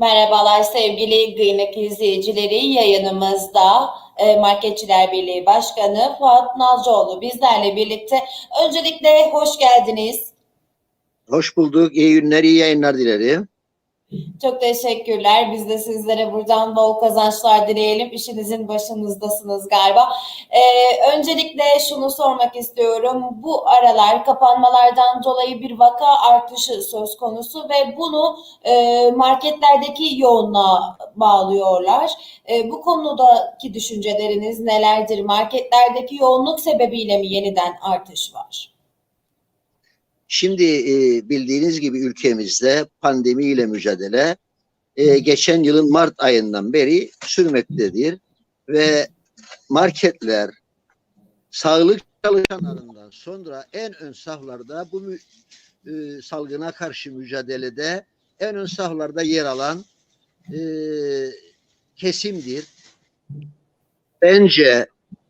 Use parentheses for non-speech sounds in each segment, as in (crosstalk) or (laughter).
Merhabalar sevgili kıymetli izleyicileri yayınımızda e, Marketçiler Birliği Başkanı Fuat Nalcıoğlu bizlerle birlikte. Öncelikle hoş geldiniz. Hoş bulduk. İyi günler, iyi yayınlar dilerim. Çok teşekkürler. Biz de sizlere buradan bol kazançlar dileyelim. İşinizin başınızdasınız galiba. Ee, öncelikle şunu sormak istiyorum. Bu aralar kapanmalardan dolayı bir vaka artışı söz konusu ve bunu e, marketlerdeki yoğunluğa bağlıyorlar. E, bu konudaki düşünceleriniz nelerdir? Marketlerdeki yoğunluk sebebiyle mi yeniden artış var? Şimdi e, bildiğiniz gibi ülkemizde pandemiyle mücadele e, geçen yılın Mart ayından beri sürmektedir ve marketler sağlık çalışanlarından sonra en ön saflarda bu e, salgına karşı mücadelede en ön saflarda yer alan e, kesimdir. Bence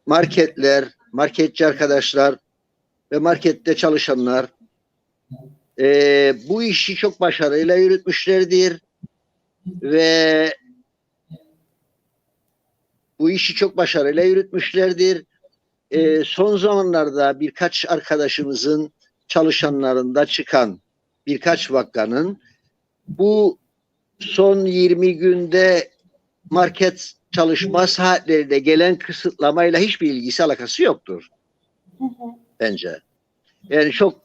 marketler, marketçi arkadaşlar ve markette çalışanlar e, bu işi çok başarıyla yürütmüşlerdir ve bu işi çok başarıyla yürütmüşlerdir. E, son zamanlarda birkaç arkadaşımızın çalışanlarında çıkan birkaç vakanın bu son 20 günde market çalışma saatlerinde gelen kısıtlamayla hiçbir ilgisi alakası yoktur bence. Yani çok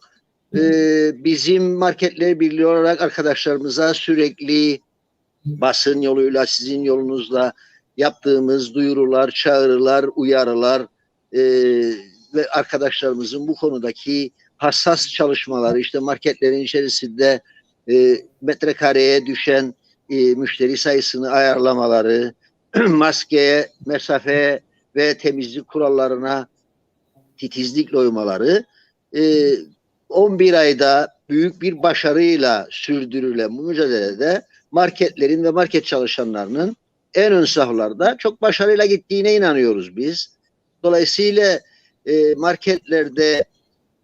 e, bizim marketler birliği olarak arkadaşlarımıza sürekli basın yoluyla sizin yolunuzla yaptığımız duyurular, çağrılar, uyarılar e, ve arkadaşlarımızın bu konudaki hassas çalışmaları işte marketlerin içerisinde e, metrekareye düşen e, müşteri sayısını ayarlamaları, (clears throat) maskeye, mesafeye ve temizlik kurallarına titizlikle uymaları e, 11 ayda büyük bir başarıyla sürdürülen bu mücadelede marketlerin ve market çalışanlarının en ön saflarda çok başarıyla gittiğine inanıyoruz biz. Dolayısıyla e, marketlerde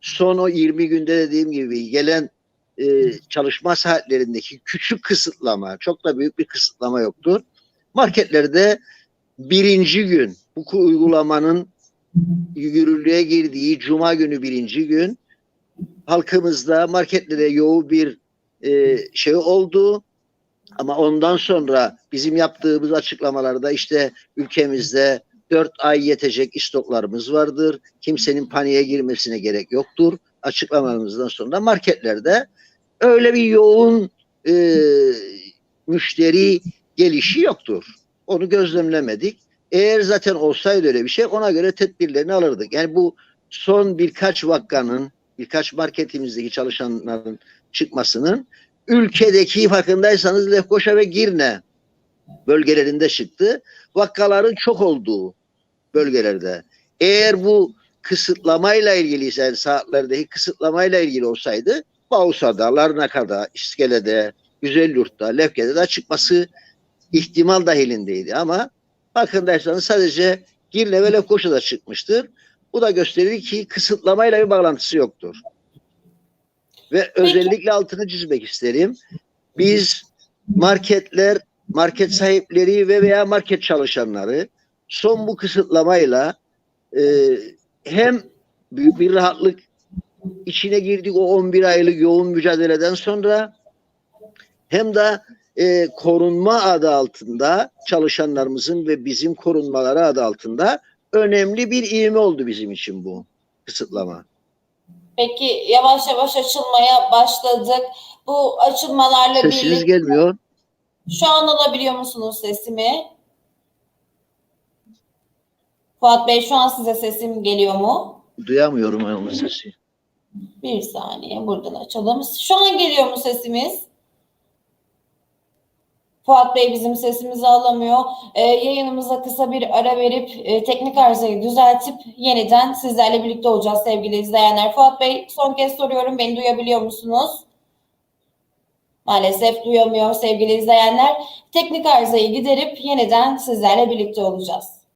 son o 20 günde dediğim gibi gelen e, çalışma saatlerindeki küçük kısıtlama, çok da büyük bir kısıtlama yoktur. Marketlerde birinci gün bu uygulamanın yürürlüğe girdiği cuma günü birinci gün halkımızda marketlere yoğun bir e, şey oldu. Ama ondan sonra bizim yaptığımız açıklamalarda işte ülkemizde dört ay yetecek istoklarımız vardır. Kimsenin paniğe girmesine gerek yoktur. Açıklamamızdan sonra marketlerde öyle bir yoğun e, müşteri gelişi yoktur. Onu gözlemlemedik. Eğer zaten olsaydı öyle bir şey ona göre tedbirlerini alırdık. Yani bu son birkaç vakanın birkaç marketimizdeki çalışanların çıkmasının ülkedeki farkındaysanız Lefkoşa ve Girne bölgelerinde çıktı. Vakaların çok olduğu bölgelerde. Eğer bu kısıtlamayla ilgili yani saatlerdeki kısıtlamayla ilgili olsaydı Bausa'da, Larnaka'da, İskele'de, Güzelyurt'ta, Lefke'de de çıkması ihtimal dahilindeydi ama farkındaysanız sadece Girne ve Lefkoşa'da çıkmıştır. Bu da gösterir ki kısıtlamayla bir bağlantısı yoktur. Ve özellikle altını çizmek isterim. Biz marketler, market sahipleri ve veya market çalışanları son bu kısıtlamayla e, hem büyük bir rahatlık içine girdik o 11 aylık yoğun mücadeleden sonra hem de e, korunma adı altında çalışanlarımızın ve bizim korunmaları adı altında önemli bir ivme oldu bizim için bu kısıtlama. Peki yavaş yavaş açılmaya başladık. Bu açılmalarla Sesiniz birlikte gelmiyor. şu an alabiliyor musunuz sesimi? Fuat Bey şu an size sesim geliyor mu? Duyamıyorum onun sesi. Bir saniye buradan açalım. Şu an geliyor mu sesimiz? Fuat Bey bizim sesimizi alamıyor. Ee, yayınımıza kısa bir ara verip e, teknik arızayı düzeltip yeniden sizlerle birlikte olacağız sevgili izleyenler. Fuat Bey son kez soruyorum beni duyabiliyor musunuz? Maalesef duyamıyor sevgili izleyenler. Teknik arızayı giderip yeniden sizlerle birlikte olacağız.